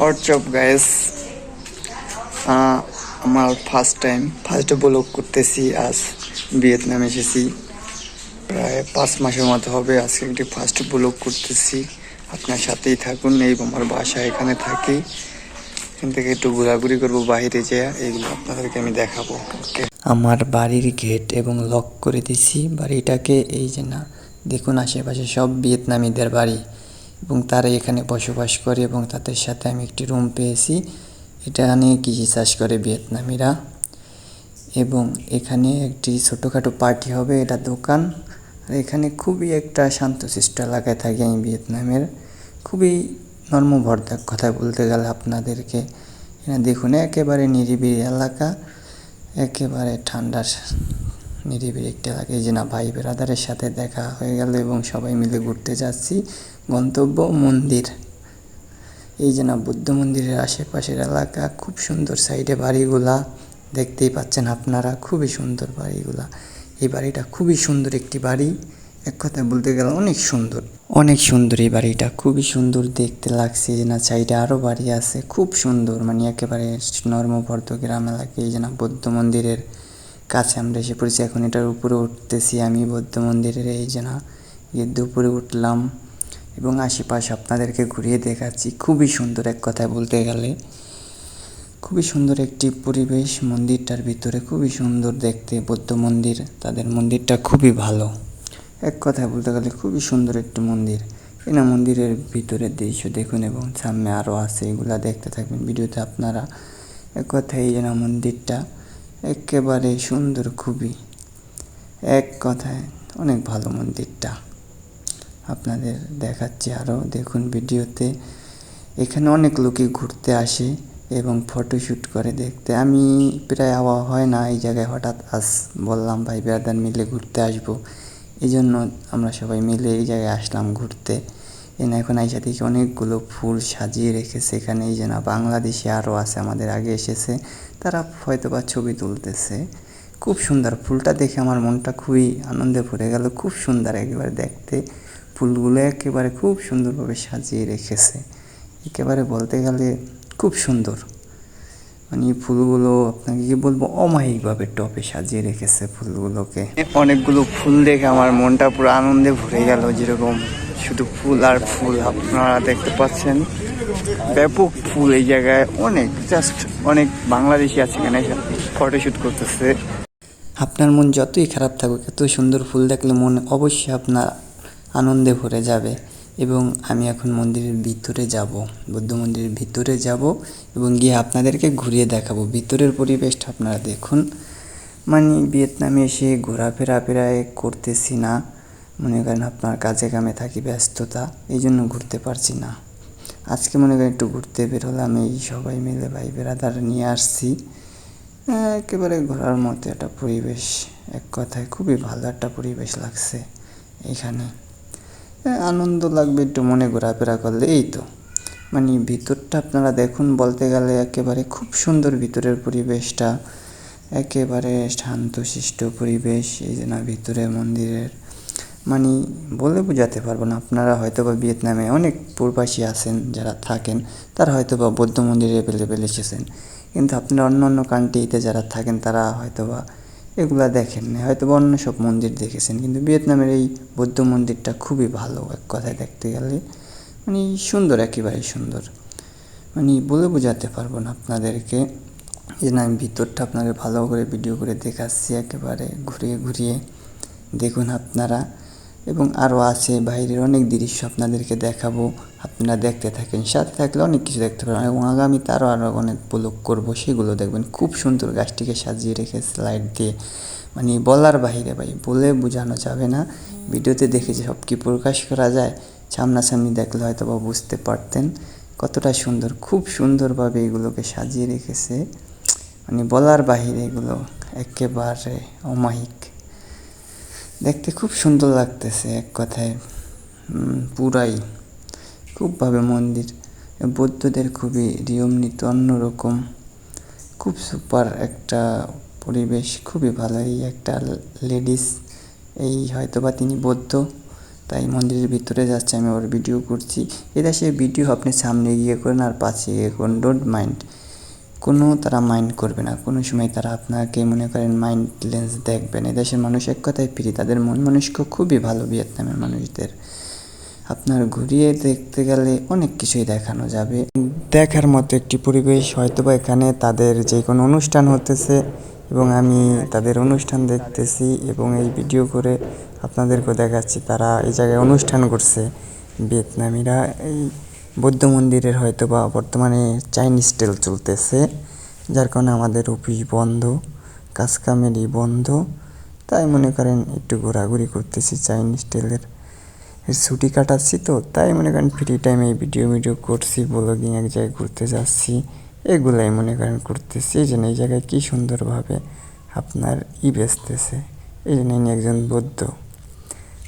WhatsApp guys আমার first time first blog করতেছি আজ ভিয়েতনাম এসেছি। প্রায় পাঁচ মাসের মতো হবে আজকে একটি ফার্স্ট ব্লগ করতেছি। আপনার সাথেই থাকুন, এই আমার বাসা, এখানে থাকি। এখান থেকে একটু ঘোরাঘুরি করব, বাইরে যেয়ে এইগুলো আপনাদেরকে আমি দেখাবো। ওকে আমার বাড়ির গেট এবং লক করে দিছি। বাড়িটাকে এই যে না, দেখুন আশেপাশে সব ভিয়েতনামিদের বাড়ি। এবং তারা এখানে বসবাস করে এবং তাদের সাথে আমি একটি রুম পেয়েছি। এটা নিয়ে কৃষি চাষ করে ভিয়েতনামিরা। এবং এখানে একটি ছোটোখাটো পার্টি হবে, এটা দোকান। আর এখানে খুবই একটা শান্তশিষ্ট এলাকায় থাকি আমি ভিয়েতনামের। খুবই নর্মভর্ধক কথা বলতে গেলে আপনাদেরকে। দেখুন, একেবারে নিরিবিলি এলাকা। একেবারে ঠান্ডার নিরিবিলি একটা এলাকা। এই যে না ভাই বেরাদারের সাথে দেখা হয়ে গেল এবং সবাই মিলে ঘুরতে যাচ্ছি। গন্তব্য মন্দির। এই যে না, বুদ্ধ মন্দিরের আশেপাশের এলাকা, খুব সুন্দর সাইডে বাড়িগুলা, দেখতেই পাচ্ছেন আপনারা, খুবই সুন্দর বাড়িগুলা। এই বাড়িটা খুবই সুন্দর একটি বাড়ি, এক কথায় বলতে গেলে অনেক সুন্দর। অনেক সুন্দর এই বাড়িটা, খুবই সুন্দর দেখতে লাগছে যে না, সাইডে আরও বাড়ি আছে, খুব সুন্দর মানে একেবারে নর্মবর্ধ গ্রাম এলাকায় এই যে না, বৌদ্ধ মন্দিরের কাছে আমরা এসে পড়েছি। এখন এটার উপরে উঠতেছি আমি, বৌদ্ধ মন্দিরের এই যে না উপরে উঠলাম। এবং আশেপাশে আপনাদেরকে ঘুরিয়ে দেখাচ্ছি। খুবই সুন্দর এক কথায় বলতে গেলে। খুবই সুন্দর একটি পরিবেশ মন্দিরটার ভিতরে। খুবই সুন্দর দেখতে বৌদ্ধ মন্দির। তাদের মন্দিরটা খুবই ভালো। এক কথায় বলতে গেলে খুবই সুন্দর একটি মন্দির। এনা মন্দিরের ভিতরের দৃশ্য দেখুন এবং সামনে আরও আছে, এগুলা দেখতে থাকবেন ভিডিওতে আপনারা। এক কথায় এই যে না মন্দিরটা, একেবারে সুন্দর, খুবই। এক কথায় অনেক ভালো মন্দিরটা। আপনাদের দেখাচ্ছি আরও দেখুন ভিডিওতে এখানে অনেক লোকই ঘুরতে আসে এবং ফটোশ্যুট করে দেখতে। আমি প্রায় আওয়া হয় না এই জায়গায় হঠাৎ আস বললাম, ভাই বেড়াদার মিলে ঘুরতে আসব। এই জন্য আমরা সবাই মিলে এই জায়গায় আসলাম ঘুরতে। এনে এখন আইসা দেখি অনেকগুলো ফুল সাজিয়ে রেখেছে এখানে। এই যে না, বাংলাদেশে আরও আছে, আমাদের আগে এসেছে। তারা হয়তো বা ছবি তুলতেছে। খুব সুন্দর। ফুলটা দেখে আমার মনটা খুবই আনন্দে ভরে গেল। খুব সুন্দর একেবারে দেখতে। ফুলগুলো একেবারে খুব সুন্দরভাবে সাজিয়ে রেখেছে। একেবারে বলতে গেলে খুব সুন্দর। মানে ফুলগুলো আপনাকে কি বলব অমায়িকভাবে টপে সাজিয়ে রেখেছে ফুলগুলোকে। অনেকগুলো ফুল দেখে আমার মনটা পুরো আনন্দে ভরে গেল যেরকম শুধু ফুল আর ফুল আপনারা দেখতে পাচ্ছেন। ব্যাপক ফুল এই জায়গায় অনেক জাস্ট অনেক বাংলাদেশি আছে এখানে ফটোশ্যুট করতেছে। আপনার মন যতই খারাপ থাকুক এত সুন্দর ফুল দেখলে মন অবশ্যই আপনার আনন্দে ভরে যাবে। এবং আমি এখন মন্দিরের ভিতরে যাব, বৌদ্ধ মন্দিরের ভিতরে যাব এবং গিয়ে আপনাদেরকে ঘুরিয়ে দেখাবো। ভিতরের পরিবেশটা আপনারা দেখুন। মানে ভিয়েতনামে এসে ঘোরাফেরা প্রায় করতেছি না। মনে করেন আপনার কাজে কামে থাকি, ব্যস্ততা, এই জন্য ঘুরতে পারছি না। আজকে মনে করেন একটু ঘুরতে বেরোলাম, এই সবাই মিলে ভাই বেড়াদার নিয়ে আসছি। একেবারে ঘোরার মতো একটা পরিবেশ, এক কথায় খুবই ভালো একটা পরিবেশ লাগছে এখানে। আনন্দ লাগবে একটু মনে ঘোরাফেরা করলে, এই তো। মানে ভিতরটা আপনারা দেখুন, বলতে গেলে একেবারে খুব সুন্দর ভিতরের পরিবেশটা। একেবারে শান্তশিষ্ট পরিবেশ, এই যে না, ভিতরে মন্দিরের। মানে বলে বোঝাতে পারব না, আপনারা হয়তো বা ভিয়েতনামে অনেক প্রবাসী আছেন, যারা থাকেন, তারা হয়তো বা বৌদ্ধ মন্দিরে অ্যাভেলেবেল এসেছেন। কিন্তু আপনারা অন্য অন্য কান্ট্রিতে যারা থাকেন, তারা হয়তো বা এগুলা দেখেননি হয়তো অন্য সব মন্দির দেখেছেন, কিন্তু ভিয়েতনামের এই বৌদ্ধ মন্দিরটা খুবই ভালো এক কথায় দেখতে গেলে। মানে সুন্দর একেবারে সুন্দর। মানে বলে বোঝাতে পারব না আপনাদেরকে যে না, আমি ভিতরটা আপনাদের ভালো করে ভিডিও করে দেখাচ্ছি, একেবারে ঘুরিয়ে ঘুরিয়ে। দেখুন আপনারা। এবং আরও আছে বাইরের অনেক দৃশ্য আপনাদেরকে দেখাবো। আপনারা দেখতে থাকেন, সাথে থাকলে অনেক কিছু দেখতে পারেন এবং আগামীতে আরও আরও অনেক ব্লগ করব, সেগুলো দেখবেন। খুব সুন্দর গাছটিকে সাজিয়ে রেখেছে লাইট দিয়ে। মানে বলার বাইরে ভাই, বলে বোঝানো যাবে না। ভিডিওতে দেখে যে সব কি প্রকাশ করা যায়, সামনাসামনি দেখলে হয়তো বা বুঝতে পারতেন কতটা সুন্দর, খুব সুন্দরভাবে এগুলোকে সাজিয়ে রেখেছে। মানে বলার বাহিরে এগুলো একেবারে অমায়িক। দেখতে খুব সুন্দর লাগতেছে এক কথায়। পুরাই। খুবভাবে মন্দির। বৌদ্ধদের খুবই নীতি অন্যরকম। খুব সুপার একটা পরিবেশ, খুবই ভালো এই একটা লেডিস। এই হয়তো বা তিনি বৌদ্ধ, তাই মন্দিরের ভিতরে যাচ্ছে, আমি ওর ভিডিও করছি। এটা সে ভিডিও আপনি সামনে গিয়ে করেন আর পাশে গিয়ে করেন ডোন্ট মাইন্ড কোনো তারা মাইন্ড করবে না। কোনো সময় তারা আপনাকে মনে করেন মাইন্ড লেন্স দেখবেন এদেশের মানুষ এক কথায় ফ্রি তাদের মন মানুষ্য খুবই ভালো ভিয়েতনামের মানুষদের। আপনার ঘুরিয়ে দেখতে গেলে অনেক কিছুই দেখানো যাবে। দেখার মতো একটি পরিবেশ হয়তোবা এখানে তাদের যে কোনো অনুষ্ঠান হতেছে এবং আমি তাদের অনুষ্ঠান দেখতেছি এবং এই ভিডিও করে আপনাদেরকেও দেখাচ্ছি তারা এই জায়গায় অনুষ্ঠান করছে। ভিয়েতনামিরা এই বৌদ্ধ মন্দিরের হয়তো বা বর্তমানে চাইনিজ স্টাইল চলতেছে, যার কারণে আমাদের অফিস বন্ধ কাজ কামেরই বন্ধ। তাই মনে করেন একটু ঘোরাঘুরি করতেছি চাইনিজ স্টাইলের ছুটি কাটাচ্ছি তো, তাই মনে করেন ফ্রি টাইমে ভিডিও ভিডিও করছি ব্লগিং এক জায়গায় ঘুরতে যাচ্ছি। এগুলাই মনে করেন করতেছি, এই জন্য এই জায়গায় কী সুন্দরভাবে আপনার ই বেচতেছে, এই জন্য ইনি একজন বৌদ্ধ।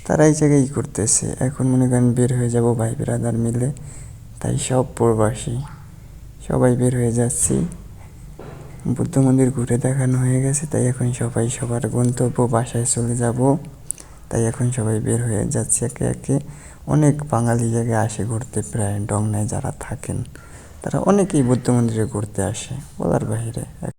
তারা এই জায়গায় ই করতেছে, এখন মনে করেন বের হয়ে যাব ভাই ব্রাদার মিলে। তাই সব প্রবাসী, সবাই বের হয়ে যাচ্ছি। বুদ্ধ মন্দির ঘুরে দেখানো হয়ে গেছে, তাই এখন সবাই সবার গন্তব্য বাসায় চলে যাব। তাই এখন সবাই বের হয়ে যাচ্ছে একে একে। অনেক বাঙালি জায়গায় আসে ঘুরতে প্রায় ডংনায় যারা থাকেন। তারা অনেকেই বুদ্ধ মন্দিরে ঘুরতে আসে, বলার বাহিরে।